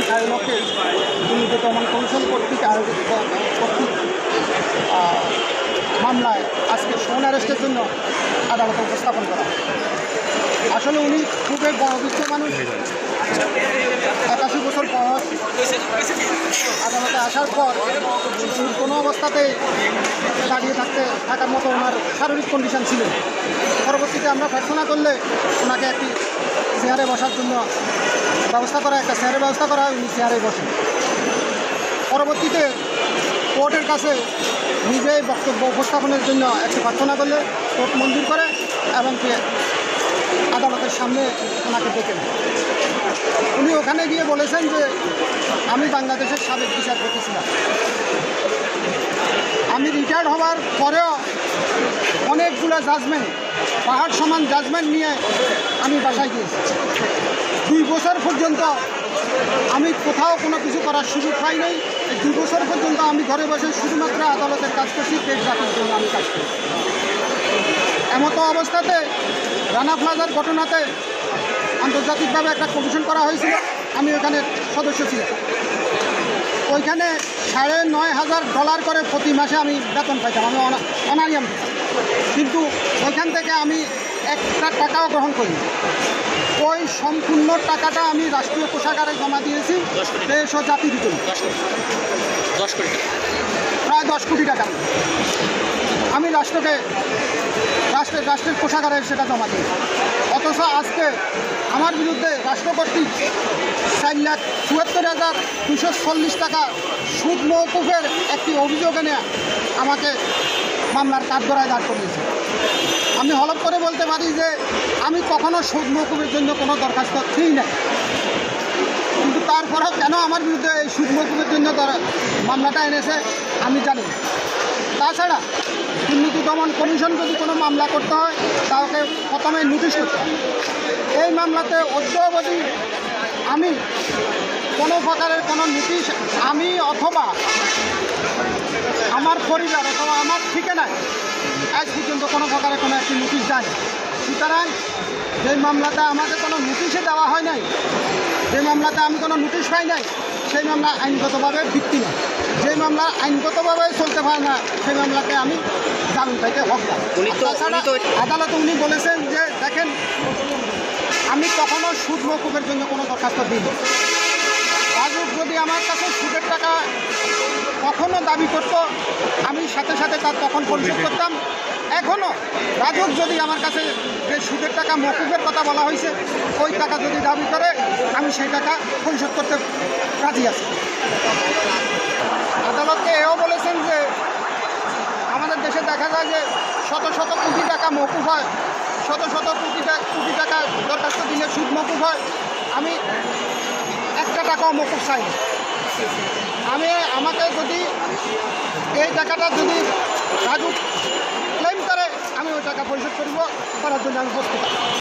ইসলাম কায়ুমকে দুর্নীতি দমন কমিশন কর্তৃক আয়োজিত কর্তৃক মামলায় আজকে সোন অ্যারেস্টের জন্য আদালতে উপস্থাপন করা। আসলে উনি খুবই বয়োবৃদ্ধ মানুষ। একাশি বছর বয়স। আদালতে আসার পর কোনো অবস্থাতেই দাঁড়িয়ে থাকতে থাকার মতো ওনার শারীরিক কন্ডিশন ছিল। পরবর্তীতে আমরা প্রার্থনা করলে ওনাকে একটি চেয়ারে বসার জন্য ব্যবস্থা করা একটা চেয়ারের ব্যবস্থা করা উনি চেয়ারে বসেন। পরবর্তীতে কোর্টের কাছে নিজেই বক্তব্য উপস্থাপনের জন্য একটি প্রার্থনা করলে কোর্ট মঞ্জুর করে এবং আদালতের সামনে ওনাকে ডেকে। উনি ওখানে গিয়ে বলেছেন যে, আমি বাংলাদেশের সাবেক বিচারপতি ছিলাম। আমি রিটায়ার্ড হওয়ার পরেও অনেকগুলো জাজমেন্ট পাহাড় সমান জাজমেন্ট নিয়ে আমি বাসায় গিয়েছি। দুই বছর পর্যন্ত আমি কোথাও কোনো কিছু করার সুযোগ পাই নাই। দুই বছর পর্যন্ত আমি ঘরে বসে শুধুমাত্র আদালতের কাজ করছি পেট রাখার জন্য আমি কাজ করি। এমত অবস্থাতে রানা প্লাজার ঘটনাতে আন্তর্জাতিকভাবে একটা কমিশন করা হয়েছিল, আমি ওখানে সদস্য ছিলাম। ওইখানে সাড়ে নয় হাজার ডলার করে প্রতি মাসে আমি বেতন পাইতাম, আমি অনা- অনারিয়াম। কিন্তু ওইখান থেকে আমি একটা টাকাও গ্রহণ করি ওই সম্পূর্ণ টাকাটা আমি রাষ্ট্রীয় কোষাগারে জমা দিয়েছি। দশ ও জাতির জন্য দশ কোটি প্রায় দশ কোটি টাকা। আমি রাষ্ট্রকে রাষ্ট্রের রাষ্ট্রের কোষাগারে সেটা জমা দিই। অথচ আজকে আমার বিরুদ্ধে রাষ্ট্র কর্তৃক চার লাখ চুয়াত্তর হাজার দুশো চল্লিশ টাকা সুদ মৌকুফের একটি অভিযোগ এনে আমাকে মামলার কাঠগড়ায় দাঁড় করিয়েছে। আমি হলপ করে বলতে পারি যে আমি কখনো সুদ মৌকুফের জন্য কোনো দরখাস্ত দিই নাই। কিন্তু তারপরেও কেন আমার বিরুদ্ধে এই সুদ মৌকুফের জন্য মামলাটা এনেছে, আমি জানি তাছাড়া দুর্নীতি দমন কমিশন যদি কোনো মামলা করতে হয়, তাকে প্রথমে নোটিশ করতে হয় এই মামলাতে অদ্যাবধি আমি কোনো প্রকারের কোনো নোটিশ আমি অথবা আমার পরিবার অথবা আমার ঠিকানায় আজ পর্যন্ত কোনো প্রকারের কোনো একটি নোটিশ দেয়নি। সুতরাং যে মামলাটা আমাকে কোনো নোটিশে দেওয়া হয় নাই যে মামলাতে আমি কোনো নোটিশ পাই নাই সেই মামলা আইনগতভাবে ভিত্তি না যে মামলা আইনগতভাবে চলতে পারে না সেই মামলাতে আমি জামিন পাইতে হক না। আদালতে উনি বলেছেন যে দেখেন আমি কখনো সুদ মৌকুফের জন্য কোনো দরখাস্ত দিই রাজুক যদি আমার কাছে সুদের টাকা কখনো দাবি করত আমি সাথে সাথে তার তখন পরিশোধ করতাম। এখনও রাজুক যদি আমার কাছে যে সুদের টাকা মকুফের কথা বলা হয়েছে ওই টাকা যদি দাবি করে আমি সেই টাকা পরিশোধ করতে রাজি আছি। আদালতকে এও বলেছেন যে আমাদের দেশে দেখা যায় যে শত শত কোটি টাকা মকুফ হয় শত শত কোটি টাকা কোটি টাকা দরখাস্ত দিলে সুদ মকুফ হয়। আমি একটা টাকাও মকুফ চাই। আমি আমাকে যদি এই টাকাটা যদি রাজু ক্লেম করে, আমি ওই টাকা পরিশোধ করব করার জন্য আমি প্রস্তুত।